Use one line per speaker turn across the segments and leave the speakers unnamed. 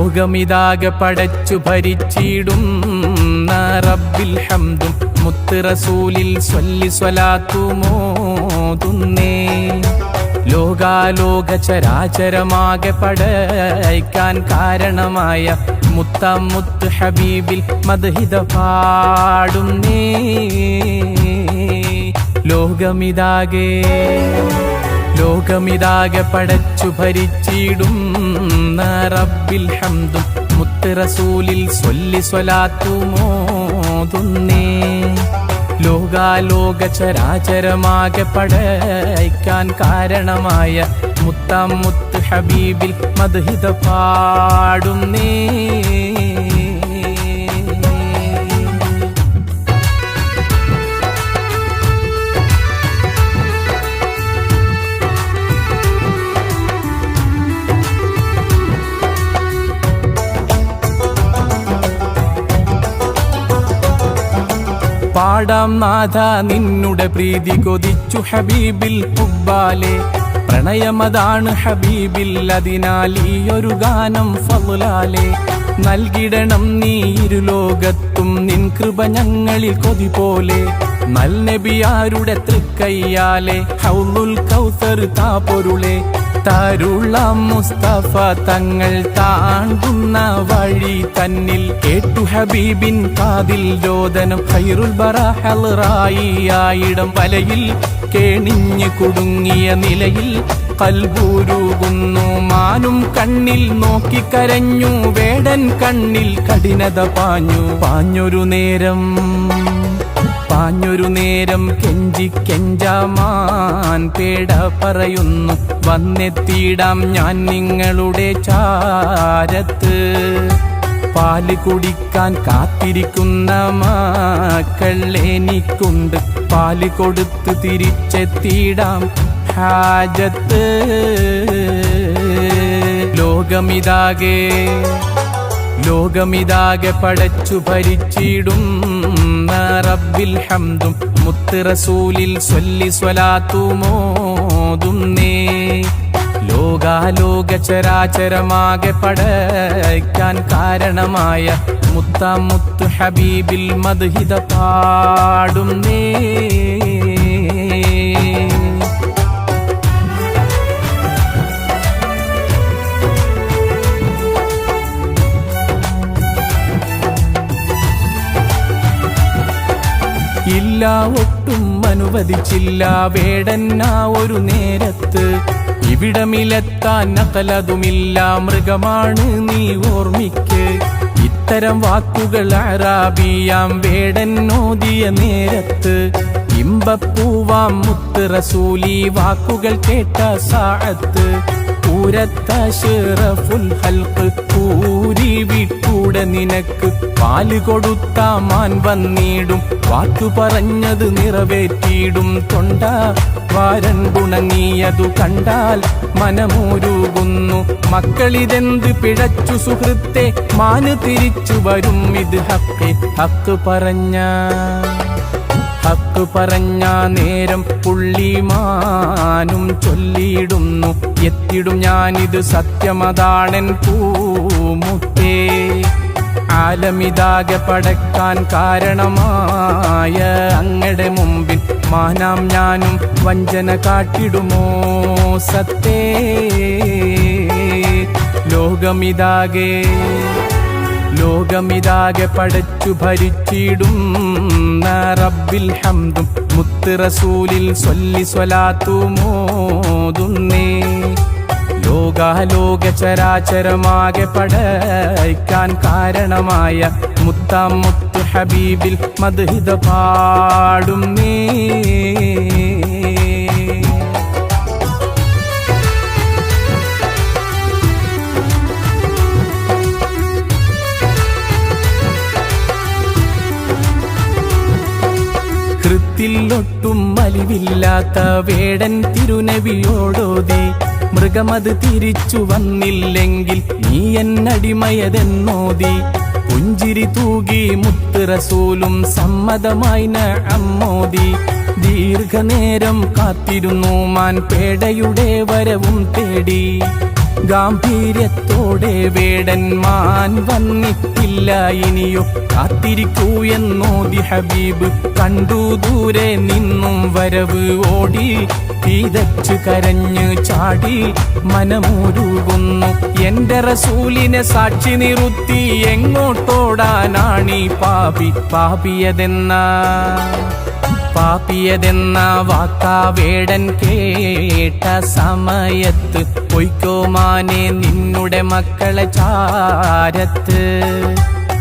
ലോകമിതാകെ പടച്ചു ഭരിച്ചിടും. റബ്ബിൽ ഹംദും മുത്ത് റസൂലിൽ സ്വല്ലി സ്വലാത്തുമോതുന്നേ ലോകാലോക ചരാചരമാകെ പടയ്ക്കാൻ കാരണമായ മുത്ത മുത്ത് ഹബീബിൽ മധുഹിത പാടുന്നേ ലോകമിതാകെ ലോകമിതാകെ പടച്ചു ഭരിച്ചിടും. റബ്ബിൽ ഹംദും മുത്ത് റസൂലിൽ സ്വല്ലി സ്വലാത്തുമോതുന്നേ ലോകാലോക ചരാചരമാകെ പടയ്ക്കാൻ കാരണമായ മുത്താം മുത്ത് ഹബീബിൽ മധുഹിത പാടുന്നേ. പാടാം നാഥ നിന്നുടെ പ്രീതി കൊതിച്ചു ഹബീബിൽ പുബ്ബാലെ പ്രണയമതാണ് ഹബീബിൽ അതിനാൽ ഈ ഒരു ഗാനം ഫലാലെ നൽകിടണം നീ ഇരുലോകത്തും നിൻ കൃപ ഞങ്ങളിൽ കൊതി പോലെ. നൽനബിയാരുടെ തൃക്കയ്യാലെ ഹൗലുൽ കൗസർ താപൊരുളെ താരുള്ള മുസ്തഫ തങ്ങൾ താണ്ടുന്ന വഴി തന്നിൽ കേട്ടു ഹബീബിൻ കാതിൽ രോദനം ഖൈറുൽ ബറായിടം വലയിൽ കേണിഞ്ഞു കുടുങ്ങിയ നിലയിൽ കൽബൂരുകുന്നു മാനും കണ്ണിൽ നോക്കിക്കരഞ്ഞു വേടൻ കണ്ണിൽ കഠിനത പാഞ്ഞു പാഞ്ഞൊരു നേരം പാഞ്ഞൊരു നേരം കെഞ്ചി കെഞ്ചാമാൻ പേട പറയുന്നു. വന്നെത്തിയിടാം ഞാൻ നിങ്ങളുടെ ചാരത്ത്. പാൽ കുടിക്കാൻ കാത്തിരിക്കുന്ന മക്കൾ എനിക്കുണ്ട്. പാൽ കൊടുത്ത് തിരിച്ചെത്തിയിടാം ഹാജത്ത്. ലോകമിതാകെ ലോകമിതാകെ പടച്ചു ഭരിച്ചിടും റബ്ബിൽ ഹംദും മുത്ത് റസൂലിൽ സ്വല്ലി സ്വലാത്തുമോതുന്നേ ലോകാലോക ചരാചരമാകെ പടയ്ക്കാൻ കാരണമായ മുത്ത മുത്ത് ഹബീബിൽ മദ്ഹിത പാടുന്നേ. ഇല്ല ഒട്ടും അനുവദിച്ചില്ല. വേടന്ന ഒരു നേരത്ത് ഇവിടമിലെത്താൻ നക്കലതുമില്ല മൃഗമാണ് നീ ഓർമ്മിക്ക്. ഇത്തരം വാക്കുകൾ അറാബിയാം. വേടൻ ഓതിയ നേരത്ത് ഇമ്പപ്പൂവാം മുത്ത് റസൂലി. വാക്കുകൾ കേട്ട സാഴത്ത് പൂരത്തഷറഫുൽ ഹൽക്ക്. പൂരി വിട്ടൂടെ നിനക്ക് പാൽ കൊടുത്ത മാൻ വന്നിടും. വാക്കു പറഞ്ഞത് നിറവേറ്റിയിടും തൊണ്ട വാരൻ ഗുണങ്ങിയതു കണ്ടാൽ മനമൂരുകുന്നു. മക്കളിതെന്ത് പിഴച്ചു സുഹൃത്തെ? മാന് തിരിച്ചു വരും ഇത് ഹക്ക്. ഹക്ക് പറഞ്ഞ ഹക്ക് പറഞ്ഞ നേരം പുള്ളിമാനും ചൊല്ലിയിടുന്നു. എത്തിടും ഞാനിത് സത്യമതാണൻ പൂമുത്തേ. ആലമിതാകെ പടക്കാൻ കാരണമായ അങ്ങടെ മുമ്പിൽ മാനാം ഞാനും വഞ്ചന കാട്ടിടുമോ സത്തേ. ലോകമിതാകെ ലോകമിതാകെ പടച്ചു ഭരിച്ചിടും. റബ്ബിൽ ഹംദും മുത്ത് റസൂലിൽ സ്വല്ലി സ്വലാത്തുമോതുന്നേ. ലോകാലോക ചരാചരമാകെ പടയ്ക്കാൻ കാരണമായ മുത്താം മുത്ത് ഹബീബിൽ മദ്ഹിത പാടുന്നേ ഒട്ടും മലിവില്ലാത്ത വേടൻ തിരുനവിയോടോതേ. മൃഗമത് തിരിച്ചു വന്നില്ലെങ്കിൽ നീ എന്നടിമയതെന്നോതി പുഞ്ചിരി തൂകി മുത്തുറസൂലും സമ്മതമായി അമ്മോതി ദീർഘനേരം കാത്തിരുന്നു മാൻ പേടയുടെ വരവും തേടി. ഗാംഭീര്യത്തോടെ വേടന്മാൻ വന്നിട്ടില്ല ഇനിയോ. കാത്തിരിക്കൂ എന്നോതി ഹബീബ് കണ്ടു ദൂരെ നിന്നും വരവ് ഓടി. തീതച്ചു കരഞ്ഞു ചാടി മനമുരുകുന്നു. എന്റെ റസൂലിനെ സാക്ഷി നിറുത്തി എങ്ങോട്ടോടാനാണീ പാപി? പാപിയതെന്ന? പാപിയതെന്ന വാക്കാ വേടൻ കേട്ട സമയത്ത് പൊയ്ക്കോമാനെ നിന്നുടെ മക്കളെ ചാരത്ത്.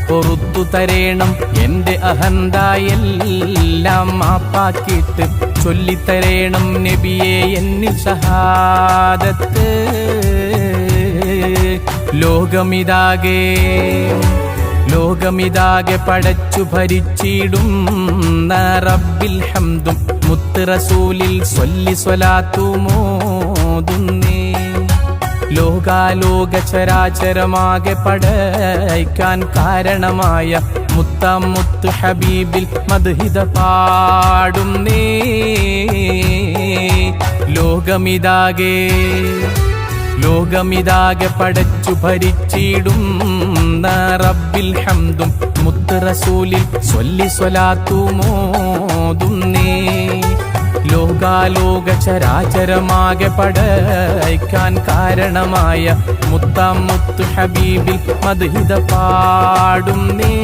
പൊറത്തു തരേണം എന്റെ അഹന്തായെല്ലാം മാപ്പാക്കിയിട്ട് ചൊല്ലിത്തരേണം നബിയെ എന്നി സഹാദത്ത് ലോകമിതാകെ ലോകമിതാകെ പടച്ചു ഭരിച്ചിടും. റബ്ബിൽ ഹംദും മുത്തുറസൂലിൽ സ്വല്ലി സ്വലാത്തുമോതുന്നേ ലോകാലോക ചരാചരമാകെ പടയ്ക്കാൻ കാരണമായ മുത്താം മുത്ത് ഹബീബിൽ മധുഹിത പാടുന്നേ. ലോകമിതാകെ ലോകമിതാകെ പടച്ചു ഭരിച്ചിടും. റബ്ബിൽ ഹംദും മുത്ത് റസൂലിൽ സ്വല്ലി സ്വലാത്തുമോതുന്നേ. ലോകാലോക ചരാചരമാകെ പടയ്ക്കാൻ കാരണമായ മുത്താം മുത്തു ഹബീബിൽ മധുഹിത പാടുന്നേ.